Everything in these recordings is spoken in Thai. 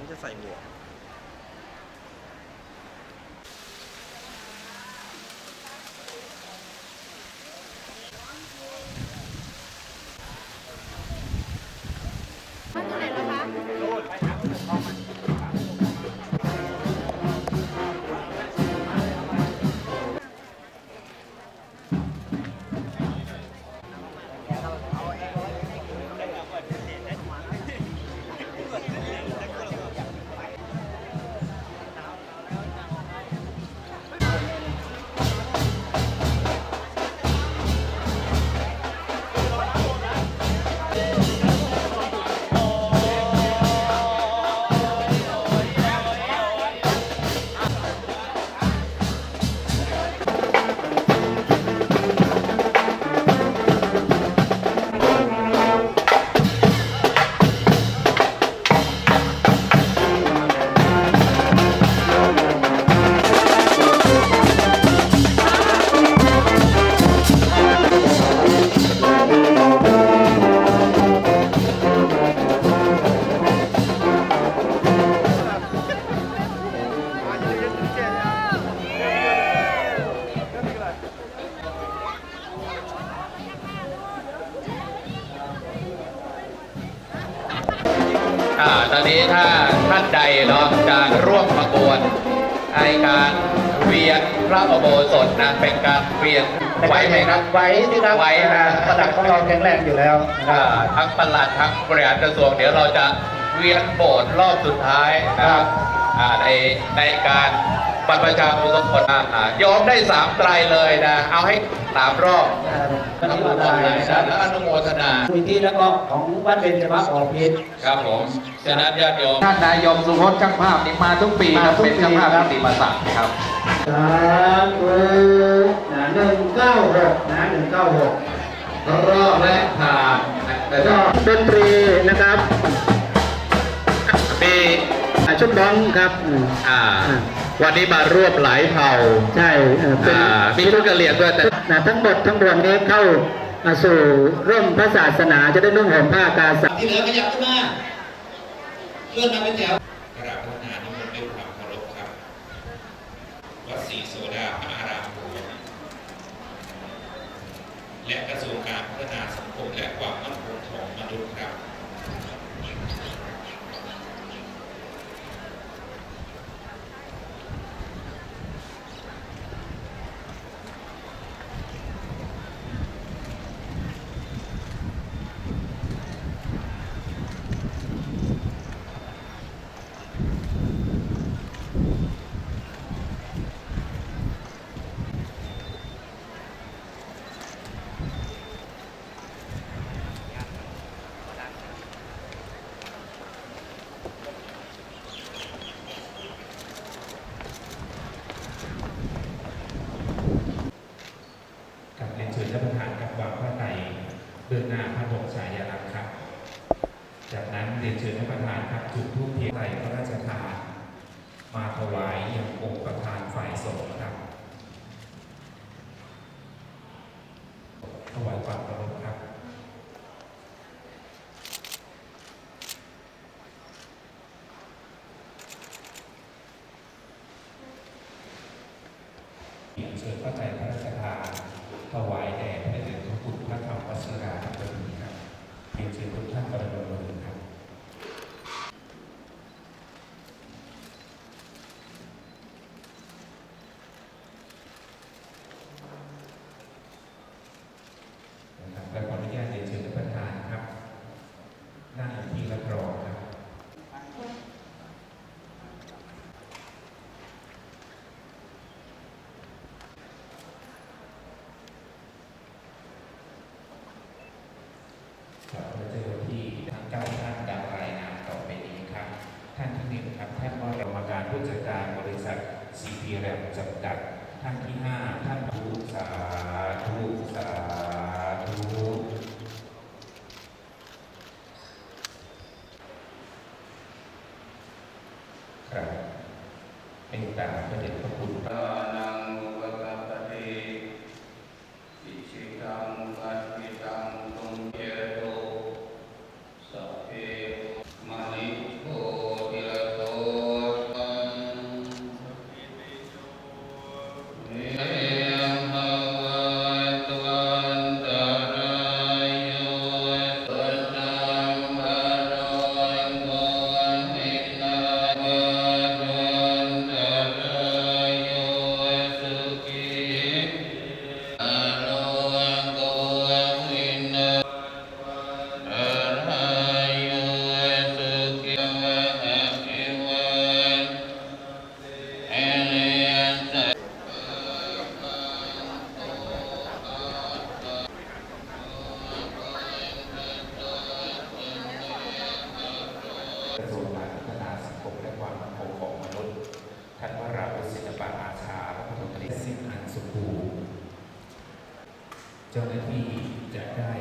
ฉันจะใส่หมวก อ่าตอนนี้ถ้าท่านใดเนาะจะร่วมประกวดในการเวียนพระอุโบสถนะเป็นการเวียนไหวไหมครับไหวสิครับไหวนะ ประดับของเราแข็งแรงอยู่แล้วนะคอ่ารับทั้งประหลัดทั้งบริหารกระทรวงเดี๋ยวเราจะเวียนโบสถ์รอบสุดท้ายนะครับอ่าในในการบรรพชาอุสมบทอ่ายอมได้สามไตรเลยนะ เอาให้สามรอบ ปฏิบัติทำได้บุญแล้วอนุโมทนามูลที่แล้วก็ของวัดเบญจมาศออกพิษครับผมฉะนั้นญาติโยมท่านนายยมสุพจน์ช่างภาพนี่มาทุกปีครับมาทุกเป็นช่างภาพปีครับกิติมศักดิ์ครับสาธุนะหนึ่งเก้าหกนะหนึ่งเก้าหกรอบแรกผ่านแต่ก็ถ้าดนตรีนะครับปีอ่าชุดบ้องครับอืมอ่าอ่า วันนี้มารวบหลายเผ่าใช่เอ่อเป็นอ่ามีชุดกระเหรี่ยงด้วยแต่นะทั้งหมดทั้งมวลนี้เข้ามาสู่ร่มพระศาสนาจะได้นุ่งห่มผ้ากาสาที่เหลือขยับขึ้นมาเลื่อนมาเป็นแถวกราบพระนานิมนต์ด้วยความเคารพครับวัดศรีโสดาพระอารามหลวงและกระทรวงการพัฒนาสังคมและความมั่นคงของมนุษย์ครับ กับเรียนเชิญท่านประธานกับวางพระไตร เบื้องหน้าพระบรมฉายาลักษ์ครับ จากนั้นเรียนเชิญท่านประธานครับจุดธูปเทียนไตรพระราชทาน มาถวายยังองค์ประธานฝ่ายสงฆ์ครับถวายความเคารพครับเชิญพระไตรพระราชทานถวายแด่พระเดชพระคุณพระธรรมวชิราธิบดีครับเรียนเชิญทุกท่านประดมมือครับ นะครับและขออนุญาตเรียนเชิญท่านประธานครับ นั่งอยู่ที่รับรองครับ ครับเราเจอที่ทั้ง เก้าท่านดังรายนามต่อไปนี้ครับ ท่านที่หนึ่งครับท่านวรกรรมการผู้จัดการบริษัทซีพีแรมจำกัด ท่านที่ห้าท่านผู้สาธุสาธุ เจ้าหน้าที่จะได้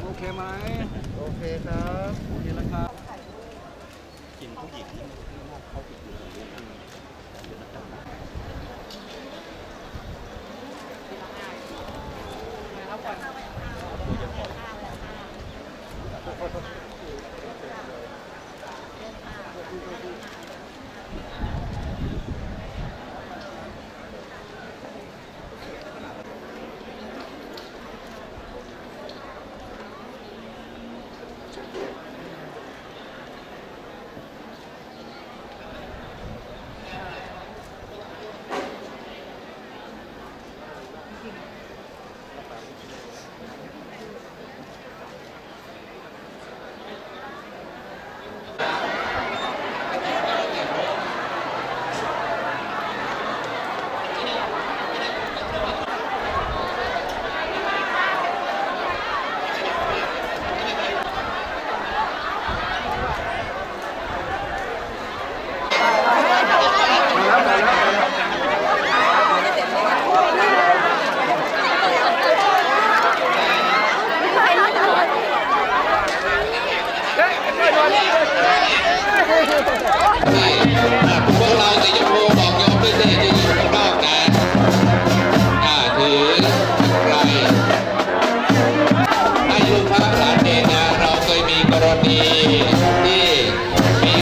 โอเคไหม โอเคครับ โอเคแล้วครับ กินผู้หญิงที่มีเข้าไปอยู่